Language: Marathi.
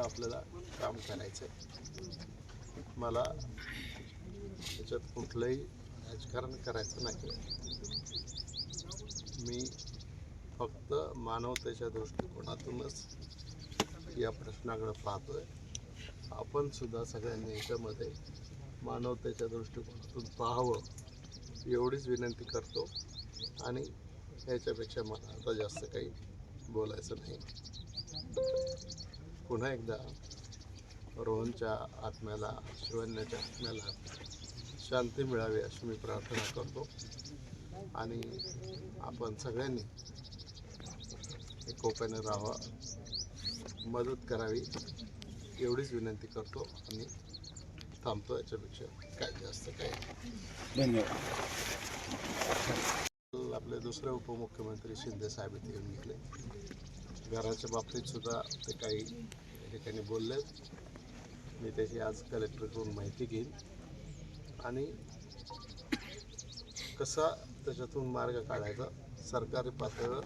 आपल्याला काम करायचं आहे मला त्याच्यात कुठलंही राजकारण करायचं नाही. मी फक्त मानवतेच्या दृष्टिकोनातूनच या प्रश्नाकडे आहे आपण सुद्धा सगळ्यांनी याच्यामध्ये मानवतेच्या दृष्टिकोनातून पाहावं एवढीच विनंती करतो. आणि याच्यापेक्षा मला आता जास्त काही बोलायचं नाही. पुन्हा एकदा रोहनच्या आत्म्याला शिवन्याच्या आत्म्याला शांती मिळावी अशी मी प्रार्थना करतो. आणि आपण सगळ्यांनी एकोप्याने राहावं मदत करावी एवढीच विनंती करतो आणि थांबतो याच्यापेक्षा काय जास्त काय. धन्यवाद. आपले दुसरे उपमुख्यमंत्री शिंदे साहेब इथे येऊन गेले घराच्या बाबतीत सुद्धा ते काही ठिकाणी बोलले. मी त्याची आज कलेक्टरकडून माहिती घेईन. आणि कसा त्याच्यातून मार्ग काढायचा सरकारी पातळीवर